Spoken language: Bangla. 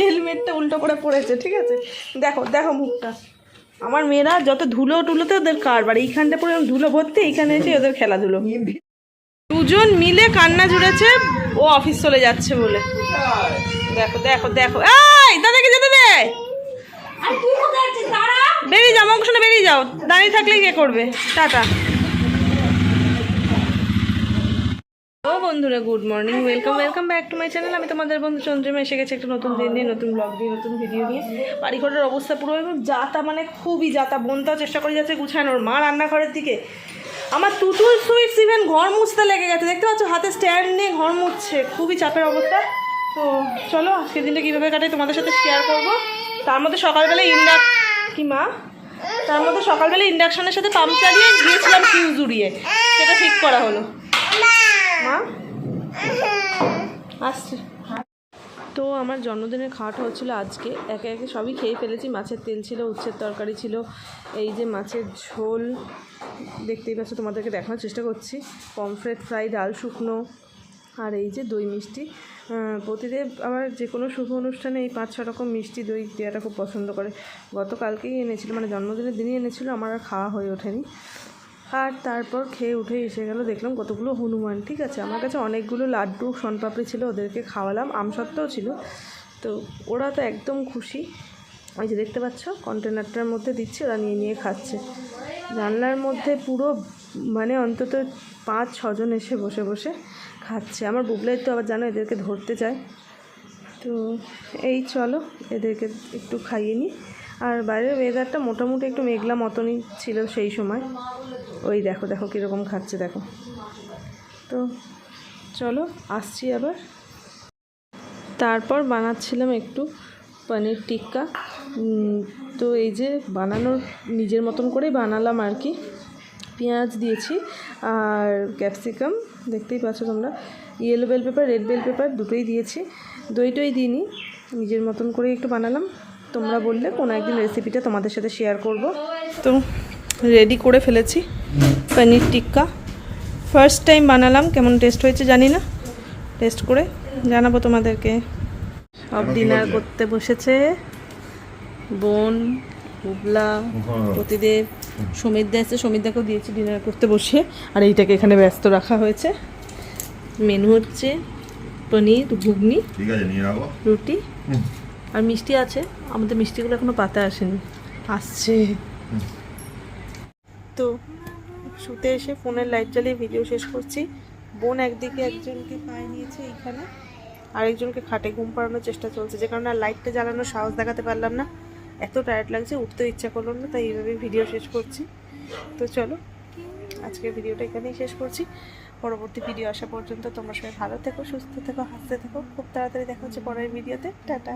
হেলমেটটা উল্টো করে পড়েছে ঠিক আছে? দেখো দেখো মুখটা। আমার মেয়েরা যত ধুলো টুলোতে ওদের কারবার এইখানটা পুরো ধুলো ভর্তি এইখানে এসে ওদের খেলাধুলো। দুজন মিলে কান্না জুড়েছে ও অফিস চলে যাচ্ছে বলে। দেখো দেখো দেখো। এই দাদাকে যেতে দে! বেরিয়ে যাও শুনে বেরিয়ে যাও। দাঁড়িয়ে থাকলেই কে করবে? টাটা। বন্ধুরা good morning welcome welcome back to my channel আমি তোমাদের বন্ধু চন্দ্রিমা এসে গেছে একটা নতুন দিন নিয়ে নতুন ব্লগ দিয়ে নতুন ভিডিও নিয়ে। বাড়িঘরের অবস্থা পুরো একদম যাতা মানে খুবই যাতা। বোনটাও চেষ্টা করে যাচ্ছে গুছানোর মা রান্নাঘরের দিকে। আমার তুতুল সুইটস ইভেন ঘর মুছতে লেগে গেছে। দেখতে পাচ্ছ হাতে স্ট্যান্ড নিয়ে ঘর মুছছে খুবই চাপের অবস্থা। তো চলো আজকের দিনটা কীভাবে কাটাই তোমাদের সাথে শেয়ার করব। তার মধ্যে সকালবেলা ইন্ডাক কি মা? তার মধ্যে সকালবেলা ইন্ডাকশনের সাথে পাম্প চালিয়ে গিয়েছিলাম ফিউজ উড়িয়ে সেটা ঠিক করা হলো মা আসছে। তো আমার জন্মদিনের খাওয়াটা হচ্ছিল আজকে। একে একে সবই খেয়ে ফেলেছি। মাছের তেল ছিল, উচ্ছের তরকারি ছিল, এই যে মাছের ঝোল। দেখতেই পাচ্ছ, তোমাদেরকে দেখানোর চেষ্টা করছি। পমফ্রেট ফ্রাই, ডাল শুকনো, আর এই যে দই মিষ্টি। প্রতিদেব আবার যে কোনো শুভ অনুষ্ঠানে এই পাঁচ ছ রকম মিষ্টি দই দেওয়াটা খুব পছন্দ করে। গতকালকেই এনেছিল মানে জন্মদিনের দিনই এনেছিল, আমার আর খাওয়া হয়ে ওঠেনি। আর তারপর খেয়ে উঠে এসে গেল, দেখলাম কতগুলো হনুমান। ঠিক আছে, আমার কাছে অনেকগুলো লাড্ডু শনপাপড়ি ছিল, ওদেরকে খাওয়ালাম আমসত্ত্বেও ছিল। তো ওরা তো একদম খুশি। ওই যে দেখতে পাচ্ছ, কন্টেনারটার মধ্যে দিচ্ছে, ওরা নিয়ে নিয়ে খাচ্ছে। জানলার মধ্যে পুরো মানে অন্তত পাঁচ, ছজন এসে বসে বসে খাচ্ছে। আমার বুবলাই তো আবার জানো এদেরকে ধরতে চায়। তো এই চলো, এদেরকে একটু খাইয়ে নিই আর বাইরের ওয়েদারটা মোটামুটি একটু মেঘলা মতনই ছিল সেই সময়। ওই দেখো দেখো কীরকম খাচ্ছে, দেখো। তো চলো, আসছি আবার। তারপর বানাচ্ছিলাম একটু পনির টিক্কা। তো এই যে বানানোর, নিজের মতন করেই বানালাম আর কি। পেঁয়াজ দিয়েছি আর ক্যাপসিকাম, দেখতেই পাচ্ছ তোমরা। Yellow bell pepper red bell pepper দুটোই দিয়েছি। দই টই দিইনি, নিজের মতন করে একটু বানালাম। তোমরা বললে কোনো একদিন রেসিপিটা তোমাদের সাথে শেয়ার করব। তো রেডি করে ফেলেছি। পনির টিক্কা। ফার্স্ট টাইম বানালাম কেমন টেস্ট হয়েছে জানি না। টেস্ট করে জানাব তোমাদেরকে। সব ডিনার করতে বসেছে। বোন বুবলা প্রতিদেব সমিতদা এসে সমিতদাকেও দিয়েছি ডিনার করতে বসে। আর এইটাকে এখানে ব্যস্ত রাখা হয়েছে। মেনু হচ্ছে পনির ঘুগনি রুটি। আর মিষ্টি আছে। আমাদের মিষ্টিগুলো এখনও পাতা আসেনি। আসছে। তো শুতে এসে ফোনের লাইট জ্বালিয়ে ভিডিও শেষ করছি। বোন একদিকে একজনকে পায়ে নিয়েছে এইখানে, আরেকজনকে খাটে ঘুম পাড়ানোর চেষ্টা চলছে। যে কারণে লাইটটা জ্বালানোর সাহস দেখাতে পারলাম না। এত টায়ার্ড লাগছে, উঠতেও ইচ্ছা করল না, তাই এইভাবে ভিডিও শেষ করছি। তো চলো, আজকের ভিডিওটা এখানেই শেষ করছি। পরবর্তী ভিডিও আসা পর্যন্ত তোমরা সবাই ভালো থেকো, সুস্থ থেকো, হাসতে থেকো। খুব তাড়াতাড়ি দেখা হচ্ছে পরের ভিডিওতে টাটা।